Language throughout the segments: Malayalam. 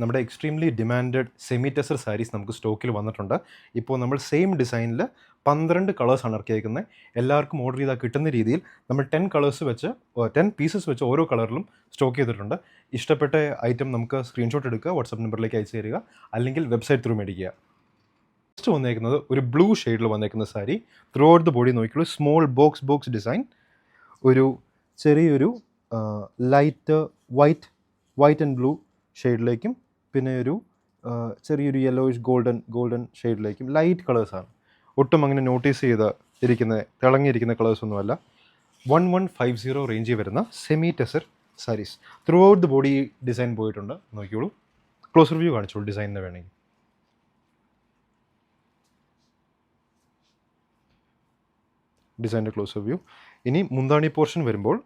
നമ്മുടെ extremely demand semi tussar saris നമുക്ക് സ്റ്റോക്കിൽ വന്നിട്ടുണ്ട്. ഇപ്പോൾ നമ്മൾ സെയിം ഡിസൈനിൽ പന്ത്രണ്ട് കളേഴ്സാണ് ഇറക്കിയേക്കുന്നത്. എല്ലാവർക്കും ഓർഡർ ചെയ്താൽ കിട്ടുന്ന രീതിയിൽ നമ്മൾ ടെൻ കളേഴ്സ് വെച്ച് ടെൻ പീസസ് വെച്ച് ഓരോ കളറിലും സ്റ്റോക്ക് ചെയ്തിട്ടുണ്ട്. ഇഷ്ടപ്പെട്ട ഐറ്റം നമുക്ക് സ്ക്രീൻഷോട്ട് എടുക്കുക വാട്സപ്പ് നമ്പറിലേക്ക് അയച്ചു തരിക അല്ലെങ്കിൽ വെബ്സൈറ്റ് ത്രൂ മേടിക്കുക. നെക്സ്റ്റ് വന്നേക്കുന്നത് ഒരു ബ്ലൂ ഷെയ്ഡിൽ വന്നേക്കുന്ന sari throughout the body നോക്കിയുള്ളൂ സ്മോൾ ബോക്സ് ബോക്സ് ഡിസൈൻ ഒരു ചെറിയൊരു light white white and blue ഷെയ്ഡിലേക്കും പിന്നെ ഒരു ചെറിയൊരു യെല്ലോയിഷ് ഗോൾഡൻ ഗോൾഡൻ ഷെയ്ഡിലേക്കും ലൈറ്റ് കളേഴ്സാണ് ഒട്ടും അങ്ങനെ നോട്ടീസ് ചെയ്ത് ഇരിക്കുന്ന തിളങ്ങിയിരിക്കുന്ന കളേഴ്സൊന്നുമല്ല വൺ വൺ ഫൈവ് സീറോ റേഞ്ചിൽ വരുന്ന semi tussar saris throughout the body design പോയിട്ടുണ്ട്. നോക്കിയോളൂ ക്ലോസ് റിവ്യൂ കാണിച്ചോളൂ ഡിസൈനിന് വേണമെങ്കിൽ. ഡിസൈന്റെ ക്ലോസ് റിവ്യൂ ഇനി മുന്താണി പോർഷൻ വരുമ്പോൾ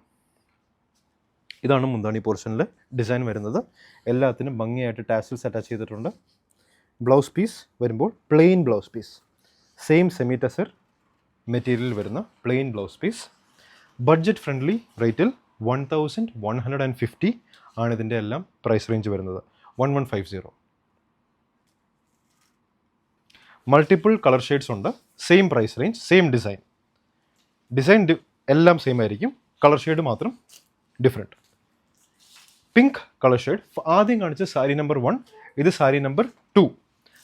ഇതാണ് മുന്താണി പോർഷനിൽ ഡിസൈൻ വരുന്നത്. എല്ലാത്തിനും ഭംഗിയായിട്ട് ടാസിൽസ് അറ്റാച്ച് ചെയ്തിട്ടുണ്ട്. ബ്ലൗസ് പീസ് വരുമ്പോൾ plain blouse piece. Same semi tussar material വരുന്ന plain blouse piece. Budget friendly റേറ്റിൽ one thousand one hundred and fifty ആണ് ഇതിന്റെ എല്ലാം പ്രൈസ് റേഞ്ച് വരുന്നത്. One one five zero. Multiple colour shades ഉണ്ട്. Same price range same design design എല്ലാം സെയിം ആയിരിക്കും. കളർ ഷെയ്ഡ് മാത്രം ഡിഫറെന്റ് പിങ്ക് കളർ ഷെയ്ഡ് ആദ്യം കാണിച്ച സാരി നമ്പർ വൺ ഇത് സാരി നമ്പർ ടു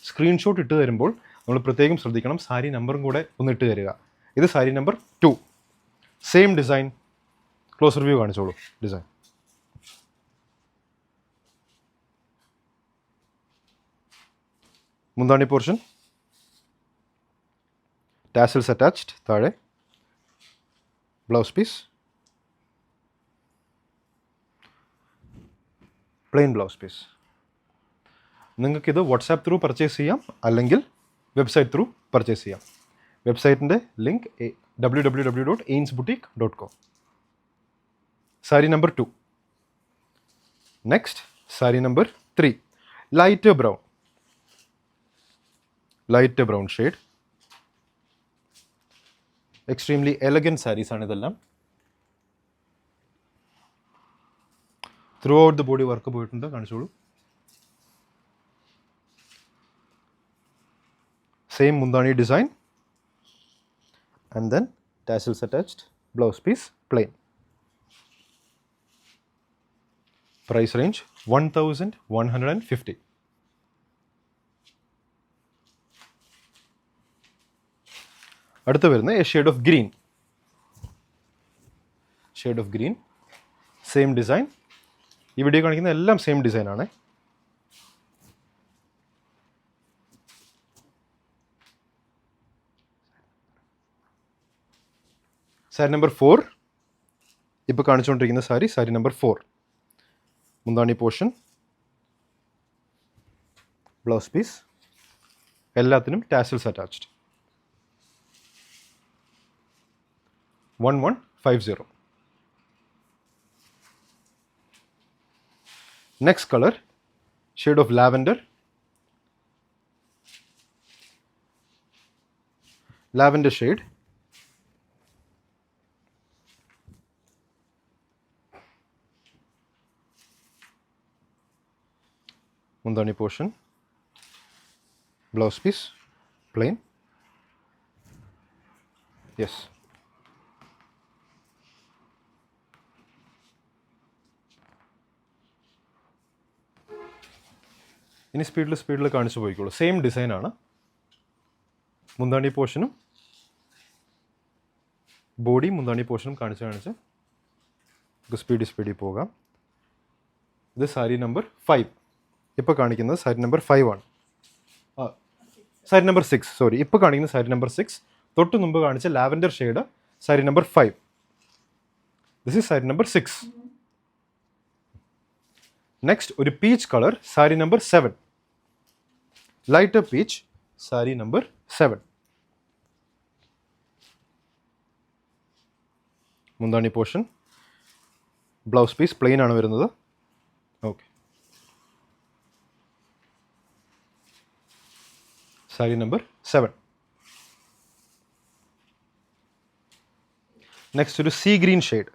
സ്ക്രീൻഷോട്ട് ഇട്ട് തരുമ്പോൾ നമ്മൾ പ്രത്യേകം ശ്രദ്ധിക്കണം. സാരി നമ്പറും കൂടെ ഒന്ന് ഇട്ട് തരിക. ഇത് sari number two same design close review കാണിച്ചോളൂ. Design മുന്താണി പോർഷൻ ടാസൽസ് അറ്റാച്ച്ഡ് താഴെ. Blouse piece plain blouse piece നിങ്ങൾക്കിത് വാട്സാപ്പ് ത്രൂ പർച്ചേസ് ചെയ്യാം അല്ലെങ്കിൽ വെബ്സൈറ്റ് ത്രൂ പർച്ചേസ് ചെയ്യാം. വെബ്സൈറ്റിന്റെ link W W W dot aims boutique dot com sari number two next sari number three light brown light brown shade extremely elegant സാരീസാണ് ഇതെല്ലാം. Throughout the body work പോയിട്ടുണ്ട് കാണിച്ചോളൂ. സെയിം മുന്താണി design and then tassels attached blouse piece plain price range one thousand one hundred and fifty അടുത്ത് വരുന്ന a shade of green shade of green same design ഈ വീഡിയോ കാണിക്കുന്ന എല്ലാം സെയിം ഡിസൈനാണ് സാരി നമ്പർ ഫോർ ഇപ്പോൾ കാണിച്ചുകൊണ്ടിരിക്കുന്ന സാരി സാരി നമ്പർ ഫോർ മുന്താണി പോർഷൻ ബ്ലൗസ് പീസ് എല്ലാത്തിനും tassels attached one one five zero Next color, shade of lavender. Lavender shade. Mundani portion. Blouse piece, plain. Yes. ഇനി സ്പീഡിൽ സ്പീഡിൽ കാണിച്ചു പോയിക്കോളൂ. സെയിം ഡിസൈനാണ് മുന്താണി പോർഷനും ബോഡി മുന്താണി പോർഷനും കാണിച്ച് കാണിച്ച് നമുക്ക് സ്പീഡിൽ സ്പീഡിൽ പോകാം. ഇത് സാരി നമ്പർ ഫൈവ് ഇപ്പോൾ കാണിക്കുന്നത് സാരി നമ്പർ ഫൈവ് ആണ്. സാരി നമ്പർ സിക്സ് സോറി ഇപ്പോൾ കാണിക്കുന്ന സാരി നമ്പർ സിക്സ് തൊട്ട് മുമ്പ് കാണിച്ച lavender shade sari number five this is sari number six next ഒരു peach colour sari number seven lighter peach sari number seven മുന്താണി പോർഷൻ. ബ്ലൗസ് പീസ് പ്ലെയിൻ ആണ് വരുന്നത്. Okay sari number seven next ഒരു sea green shade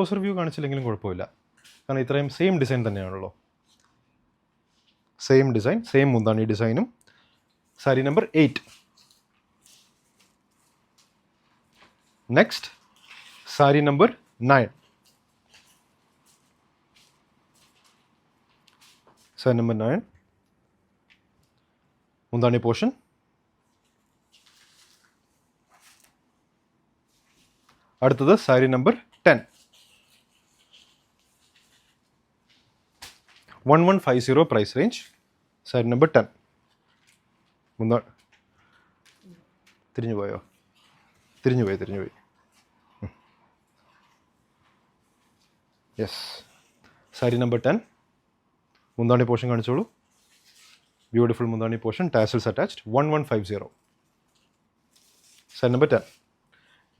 closer view കാണിച്ചില്ലെങ്കിലും കുഴപ്പമില്ല. കാരണം ഇത്രയും സെയിം ഡിസൈൻ തന്നെയാണല്ലോ. സെയിം ഡിസൈൻ സെയിം മുന്താണി ഡിസൈനും sari number eight next sari number nine sari number nine മുന്താണി പോർഷൻ അടുത്തത് sari number ten one one five zero price range sari number ten മുന്നാ തിരിഞ്ഞു പോയോ? തിരിഞ്ഞു പോയി തിരിഞ്ഞു പോയി. യെസ് സാരി നമ്പർ ടെൻ മുന്താണി പോർഷൻ കാണിച്ചോളൂ. ബ്യൂട്ടിഫുൾ മുന്താണി portion tassels attached one one five zero sari number ten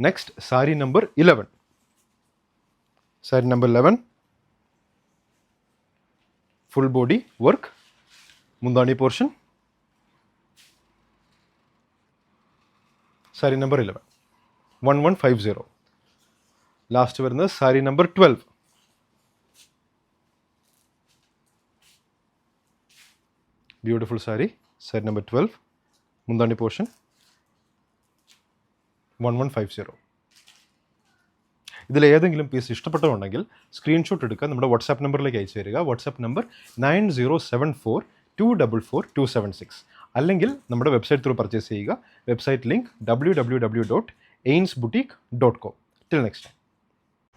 next sari number eleven sari number eleven full body work മുന്താണി portion sari number eleven one one five zero last വരുന്നത് sari number twelve beautiful sari sari number twelve മുന്താണി portion one one five zero ഇതിൽ ഏതെങ്കിലും പീസ് ഇഷ്ടപ്പെട്ടതുണ്ടെങ്കിൽ സ്ക്രീൻഷോട്ട് എടുക്കുക. നമ്മുടെ വാട്സാപ്പ് നമ്പറിലേക്ക് അയച്ചു തരിക. WhatsApp number nine zero seven four two double four two seven six. അല്ലെങ്കിൽ നമ്മുടെ വെബ്സൈറ്റ് ത്രൂ പർച്ചേസ് ചെയ്യുക. Website link W W W dot aims boutique dot com till next time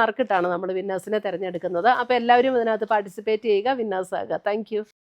നറുക്കിട്ടാണ് നമ്മൾ വിന്നേഴ്സിനെ തിരഞ്ഞെടുക്കുന്നത്. അപ്പോൾ എല്ലാവരും ഇതിനകത്ത് പാർട്ടിസിപ്പേറ്റ് ചെയ്യുക. വിന്നേഴ്സ് ആകുക. താങ്ക്